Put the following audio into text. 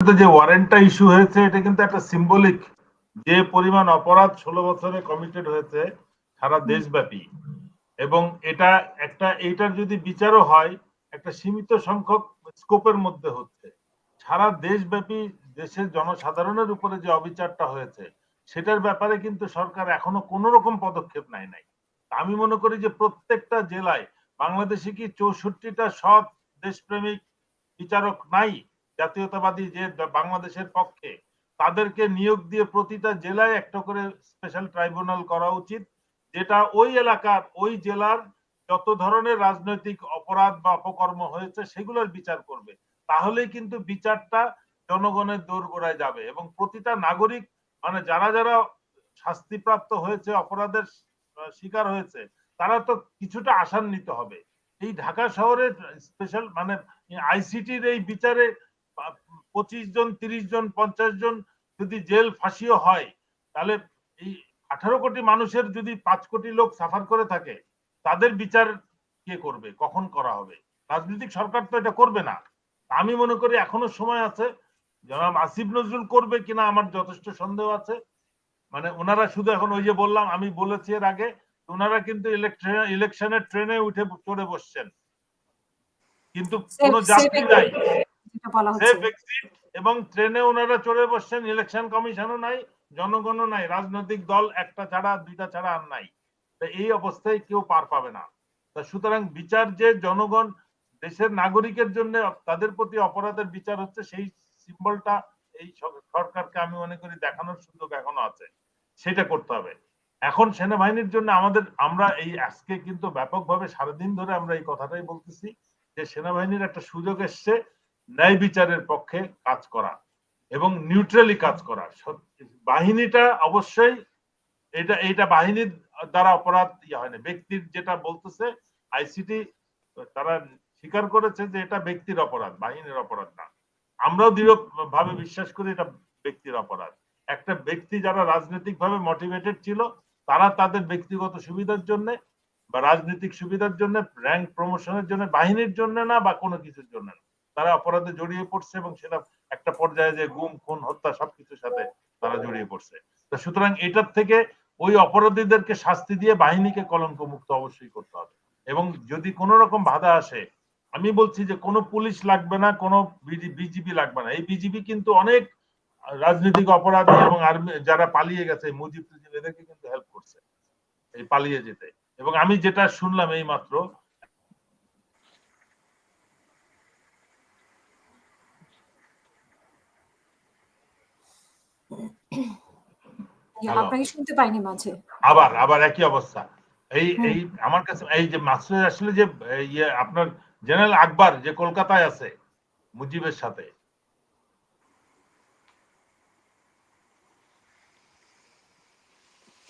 যে ওয়ারেন্টটা ইস্যু হয়েছে, এটা কিন্তু একটা সিম্বলিক যে পরিমাণ অপরাধ ষোলো বছরে কমিটেড হয়েছে সারা দেশব্যাপী। এবং এটা একটা যদি বিচারও হয়, একটা সীমিত সংখ্যক স্কোপের মধ্যে হচ্ছে। সারা দেশব্যাপী দেশের জনসাধারণের উপরে যে অবিচারটা হয়েছে, সেটার ব্যাপারে কিন্তু সরকার এখনও কোন রকম পদক্ষেপ নেয় নাই। আমি মনে করি যে প্রত্যেকটা জেলায় বাংলাদেশে কি চৌষট্টিটা সৎ দেশপ্রেমিক বিচারক নাই? জাতীয়তাবাদী যে বাংলাদেশের পক্ষে তাদেরকে নিয়োগ দিয়ে প্রতিটা জেলায় একটা করে স্পেশাল ট্রাইব্যুনাল করা উচিত, যেটা ওই এলাকার, ওই জেলার যত ধরনের রাজনৈতিক অপরাধ বা অপকর্ম হয়েছে সেগুলোর বিচার করবে। তাহলেই কিন্তু বিচারটা জনগণের দোরগোড়ায় যাবে এবং প্রতিটা নাগরিক মানে যারা যারা শাস্তিপ্রাপ্ত হয়েছে, অপরাধের শিকার হয়েছে, তারা তো কিছুটা আশান্বিত হবে। এই ঢাকা শহরের স্পেশাল মানে আইসিটির এই বিচারে পঁচিশ জন তিরিশ জন পঞ্চাশ জন যদি জেল ফাঁসিও হয় তাহলে এই আঠারো কোটি মানুষের যদি পাঁচ কোটি লোক সাফার করে থাকে তাদের বিচার কে করবে? কখন করা হবে? রাজনৈতিক সরকার তো এটা করবে না। আমি মনে করি এখনও সময় আছে। জনাব আসিফ নজরুল করবে কিনা আমার যথেষ্ট সন্দেহ আছে। মানে ওনারা শুধু এখন ওই যে বললাম আমি বলেছি এর আগে ওনারা কিন্তু ইলেকশনের ট্রেনে উঠে চড়ে বসছেন। কিন্তু কোনো যাত্রী নাই। বলা হচ্ছে। এবং ট্রেনে ওনারা চড়ে বসছেন ইলেকশন কমিশনও নাই, জনগণও নাই, রাজনৈতিক দল একটা ছাড়া, দুইটা ছাড়া আর নাই। এই অবস্থায় কেউ পার পাবে না। তা সুতরাং বিচার যে জনগণ দেশের নাগরিকের জন্য তাদের প্রতি অপরাধের বিচার হচ্ছে, সেই সিম্বলটা এই সরকারকে আমি মনে করি দেখানোর সুযোগ এখনও আছে। সেটা করতে হবে। এখন সেনাবাহিনীর জন্য আমাদের, আমরা এই আজকে কিন্তু ব্যাপকভাবে সারাদিন ধরে আমরা এই কথাটাই বলতেছি যে সেনাবাহিনীর একটা সুযোগ এসছে। ন্যায় বিচারের পক্ষে কাজ করা এবং নিউট্রালি কাজ করা। বাহিনীটা অবশ্যই এটা এটা বাহিনীর দ্বারা অপরাধ ইয়ে হয় না। ব্যক্তির যেটা বলতেছে আইসিটি তারা স্বীকার করেছে যে এটা ব্যক্তির অপরাধ, বাহিনীর অপরাধ না। আমরাও দৃঢ় ভাবে বিশ্বাস করি এটা ব্যক্তির অপরাধ। একটা ব্যক্তি যারা রাজনৈতিক ভাবে মোটিভেটেড ছিল, তারা তাদের ব্যক্তিগত সুবিধার জন্য বা রাজনৈতিক সুবিধার জন্য র্যাঙ্ক প্রমোশনের জন্য, বাহিনীর জন্য না বা কোনো কিছুর জন্য না। তারা অপরাধে জড়িয়ে পড়ছে এবং সেটা একটা পর্যায়ে যে গুম, খুন, হত্যা সবকিছুর সাথে তারা জড়িয়ে পড়ছে। সুতরাং এটার থেকে ওই অপরাধীদেরকে শাস্তি দিয়ে বাহিনীকে কলঙ্ক মুক্ত অবশ্যই করতে হবে। এবং যদি কোনো রকম বাধা আসে, আমি বলছি যে কোনো পুলিশ লাগবে না, কোনো বিজিবি লাগবে না। এই বিজিবি কিন্তু অনেক রাজনৈতিক অপরাধী এবং আর্মি, যারা পালিয়ে গেছে, মুজিব এদেরকে কিন্তু হেল্প করছে এই পালিয়ে যেতে। এবং আমি যেটা শুনলাম এই মাত্র আপনাকে শুনতে পাইনি মাঝে। আবার আবার একই অবস্থা। এই এই আমার কাছে এই যে মাসুদ আসলে যে ইয়ে আপনার জেনারেল আকবর যে কলকাতায় আছে মুজিবের সাথে